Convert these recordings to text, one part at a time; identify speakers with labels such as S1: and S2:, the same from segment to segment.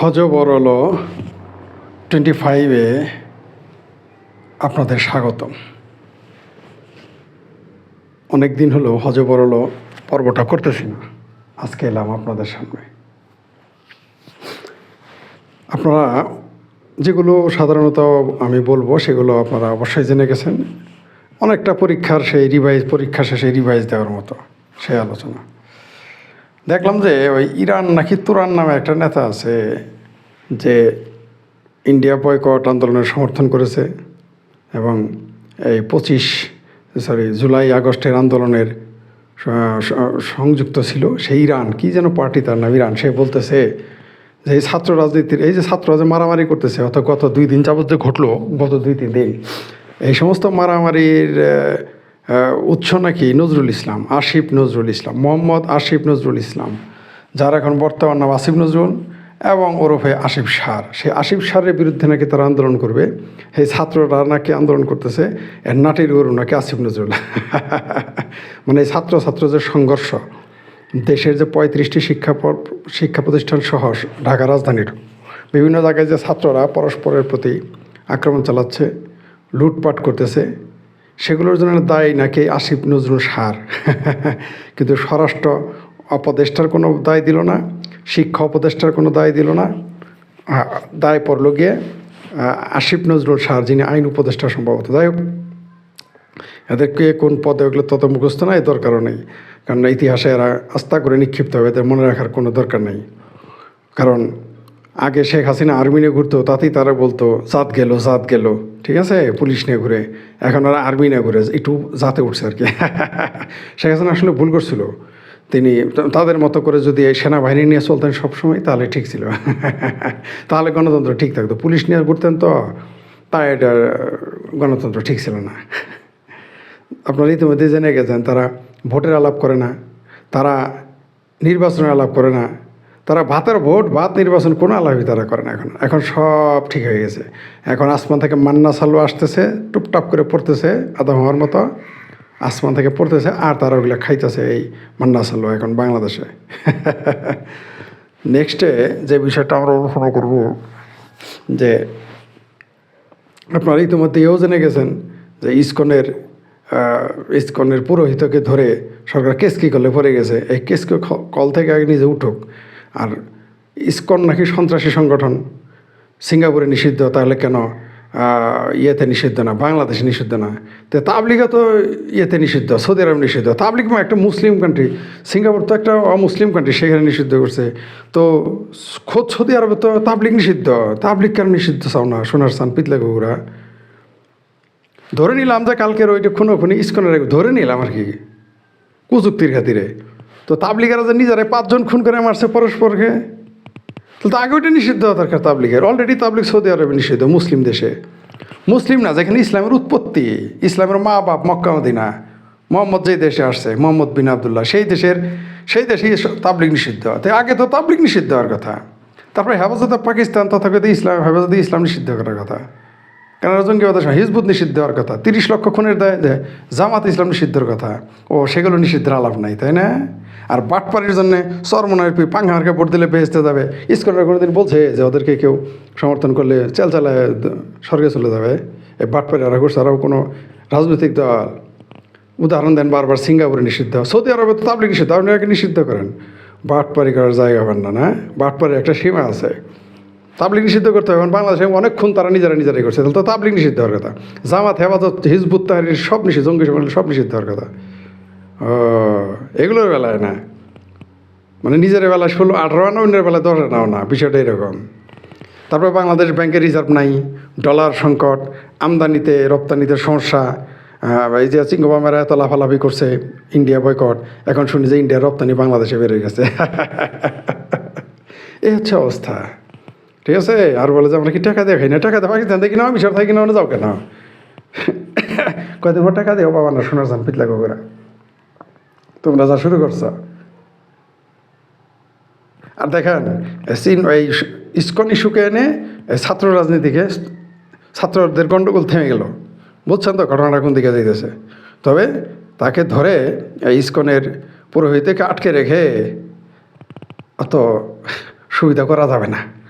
S1: হজ বরল twenty ফাইভে আপনাদের স্বাগতম। অনেক দিন হলো হজ বরল পর্বটা করতেছি না। আজকে এলাম আপনাদের সামনে। আপনারা যেগুলো সাধারণত আমি বলব, সেগুলো আপনারা অবশ্যই জেনে গেছেন। অনেকটা পরীক্ষার সেই রিভাইজ পরীক্ষা শেষে রিভাইজ দেওয়ার মতো সেই আলোচনা। দেখলাম যে ওই ইরান নাকি তুরান নামে একটা নেতা আছে যে ইন্ডিয়া বয়কট আন্দোলনের সমর্থন করেছে এবং এই পঁচিশ সরি জুলাই, আগস্টের আন্দোলনের সংযুক্ত ছিল। সেই ইরান, কি যেন পার্টি তার নাম, ইরান, সে বলতেছে যে এই ছাত্র রাজনীতির, এই যে ছাত্ররা যে মারামারি করতেছে, অর্থাৎ গত দুই দিন যাবত যে ঘটলো, গত দুই, তিন দিন, এই সমস্ত মারামারির উৎস নাকি নজরুল ইসলাম, আসিফ নজরুল ইসলাম, মোহাম্মদ আসিফ নজরুল ইসলাম, যার এখন বর্তমান নাম আসিফ নজরুল এবং ওরফে আসিফ সার। সেই আসিফ সারের বিরুদ্ধে নাকি তারা আন্দোলন করবে? সেই ছাত্ররা নাকি আন্দোলন করতেছে? এর নাটির গরু নাকি আসিফ নজরুল? মানে এই ছাত্র ছাত্র যে সংঘর্ষ, দেশের যে পঁয়ত্রিশটি শিক্ষা শিক্ষা প্রতিষ্ঠান সহ ঢাকা রাজধানীর বিভিন্ন জায়গায় যে ছাত্ররা পরস্পরের প্রতি আক্রমণ চালাচ্ছে, লুটপাট করতেছে সেগুলোর জন্য দায়ী নাকি আসিফ নজরুল সার? কিন্তু স্বরাষ্ট্র অপদেষ্টার কোনো দায় দিল না, শিক্ষা উপদেষ্টার কোনো দায় দিল না। দায় পড়ল গিয়ে আসিফ নজরুল সার, যিনি আইন উপদেষ্টা সম্ভবত। যাই হোক এদেরকে কোন পদে ওগুলো তত মুখস্থ নাই দরকারও নেই। কারণ ইতিহাসে এরা আস্থা করে নিক্ষিপ্ত হবে, এদের মনে রাখার কোনো দরকার নেই। কারণ আগে শেখ হাসিনা আর্মি নিয়ে ঘুরতো, তাতেই তারা বলতো জাত গেল জাত গেল। ঠিক আছে? পুলিশ নিয়ে ঘুরে। এখন ওরা আর্মি নিয়ে ঘুরে, একটু জাতে উঠছে আর কি। শেখ হাসিনা আসলে ভুল করছিল। তিনি তাদের মতো করে যদি এই সেনাবাহিনী নিয়ে চলতেন সবসময়, তাহলে ঠিক ছিল। তাহলে গণতন্ত্র ঠিক থাকতো। পুলিশ নিয়ে ঘুরতেন তো, তাই এটা গণতন্ত্র ঠিক ছিল না। আপনারা ইতিমধ্যে জেনে গেছেন, তারা ভোটের আলাপ করে না। তারা নির্বাচনের আলাপ করে না। তারা ভাতের ভোট, ভাত নির্বাচন কোনো আলাপই তারা করে না এখন। এখন সব ঠিক হয়ে গেছে। এখন আসমান থেকে মান্না সালু আসতেছে, টুপটাপ করে পড়তেছে আদম হওয়ার মতো আসমান থেকে পড়তেছে, আর তারা ওগুলো খাইতেছে এই মান্না সালু এখন বাংলাদেশে। নেক্সটে যে বিষয়টা আমরা আলোচনা করব, যে আপনারা ইতিমধ্যে এও জেনে গেছেন যে ইসকনের ইসকনের পুরোহিতকে ধরে সরকার কেস কি করলে পড়ে গেছে। এই কেসকে কল থেকে আগে নিজে উঠুক। আর ইসকন নাকি সন্ত্রাসী সংগঠন। সিঙ্গাপুরে নিষিদ্ধ, তাহলে কেন ইয়েতে নিষিদ্ধ না, বাংলাদেশে নিষিদ্ধ না? তো তাবলিগা তো ইয়েতে নিষিদ্ধ, সৌদি আরব নিষিদ্ধ। তাবলিগ একটা মুসলিম কান্ট্রি সিঙ্গাপুর তো একটা অমুসলিম কান্ট্রি সেখানে নিষিদ্ধ করছে। তো খোদ সৌদি আরবে তো তাবলিগ নিষিদ্ধ, তাবলিগ কেন নিষিদ্ধ চাও না? সোনার সান পিতলা গুড়া ধরে নিলাম যে কালকের ওইটা খুনো খুনি ইস্কনের, ধরে নিলাম আর কি, কুযুক্তির খাতিরে। তো তাবলিগেরা যে নিজেরাই পাঁচজন খুন করে মারছে পরস্পরকে তো আগে ওইটা নিষিদ্ধ হওয়া দরকার তাবলিগের। অলরেডি তাবলিগ সৌদি আরবে নিষিদ্ধ, মুসলিম দেশে। মুসলিম না, যেখানে ইসলামের উৎপত্তি, ইসলামের মা বাপ মক্কা, মদিনা। মোহাম্মদ যে দেশে আসছে, মোহাম্মদ বিন আবদুল্লাহ, সেই দেশের, সেই দেশেই এসব তাবলিগ নিষিদ্ধ তাই আগে তো তাবলিগ নিষিদ্ধ হওয়ার কথা। তারপরে হেফাজতে পাকিস্তান তথাকথিত ইসলাম, হেফাজতে ইসলাম নিষিদ্ধ করার কথা। কেন জঙ্গিবাদ হিজবুত নিষিদ্ধ হওয়ার কথা, তিরিশ লক্ষ খুনের দায় দেয় জামাত ইসলাম নিষিদ্ধর কথা। ও, সেগুলো নিষিদ্ধের আলাপ নাই, তাই না? আর বাটপাড়ির জন্য চরমনের পাঙ্গাহারকে ভোট দিলে বেহেস্তে যাবে। ইস্কনের কোনোদিন বলছে যে ওদেরকে কেউ সমর্থন করলে চেল চালায় স্বর্গে চলে যাবে। এই বাটপাড়ি আর করছে আরও কোনো রাজনৈতিক দল। উদাহরণ দেন বারবার সিঙ্গাপুরে নিষিদ্ধ সৌদি আরবে তো তাবলিগ নিষিদ্ধ, আপনি নিষিদ্ধ করেন। বাটপাড়ি করার জায়গা পান না না? বাটপাড়ির একটা সীমা আছে। তাবলিগ নিষিদ্ধ করতে হবে, এখন বাংলাদেশে অনেকক্ষণ তারা নিজেরা নিজেরাই করছে। তাহলে তো তাবলিগ নিষিদ্ধ হওয়ার কথা। জামাত, হেফাজত, হিজবুত, তাহারির সব নিষিদ্ধ, জঙ্গি সংগঠন সব নিষিদ্ধ হওয়ার কথা। ও, এগুলোর বেলায় না। মানে নিজের বেলায় ষোলো, আঠারো আনা অন্যের বেলায় দশ আনাও না, বিষয়টা এরকম। তারপর বাংলাদেশ ব্যাংকের রিজার্ভ নাই, ডলার সংকট, আমদানিতে, রপ্তানিতে সমস্যা এই যে চিঙ্গবামেরা এত লাফালাফি করছে, ইন্ডিয়া বয়কট, এখন শুনি যে ইন্ডিয়ার রপ্তানি বাংলাদেশে বেড়ে গেছে। এই হচ্ছে অবস্থা। ঠিক আছে? আর বলে যে, আমরা কি টাকা দেখাই না? টাকা দেয় পাকিস্তান দেখি না মিশর থাকি না যাও কেন? কয়দিন পর টাকা দেও বাবা না শোনার যান পিতলা গোবরা তোমরা যা শুরু করছ। আর দেখেন, চীন এই ইস্কন ইস্যুকে এনে ছাত্র রাজনীতিকে, ছাত্রদের গণ্ডগোল থেমে গেল। বুঝছেন তো ঘটনাটা কোন দিকে যাইতেছে? তবে তাকে ধরে এই ইস্কনের পুরোহিতকে আটকে রেখে অত সুবিধা করা যাবে না।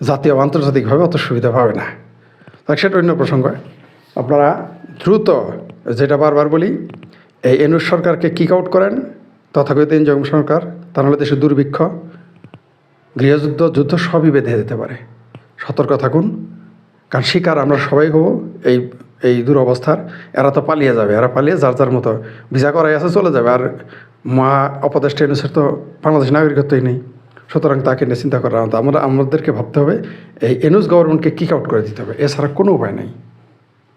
S1: জাতীয় আন্তর্জাতিকভাবে অত সুবিধা পাবে না। সেটা অন্য প্রসঙ্গ। আপনারা দ্রুত যেটা বারবার বলি, এই এনুস সরকারকে কিক আউট করেন। তথাকথিত ইনজম সরকার, তা নাহলে দেশে দুর্ভিক্ষ, গৃহযুদ্ধ, যুদ্ধ সবই বেঁধে যেতে পারে। সতর্ক থাকুন, কারণ শিকার আমরা সবাই হব, এই এই দুরবস্থার। এরা তো পালিয়ে যাবে, এরা পালিয়ে যার যার মতো ভিসা করাই আছে, চলে যাবে। আর মা অপদেষ্টা এনেছের তো বাংলাদেশ নাগরিকত্বই নেই। সুতরাং তাকে নিয়ে চিন্তা করার আমরা আমাদেরকে ভাবতে হবে, এই এনুস গভর্নমেন্টকে কিক আউট করে দিতে হবে। এছাড়া কোনো উপায় নেই।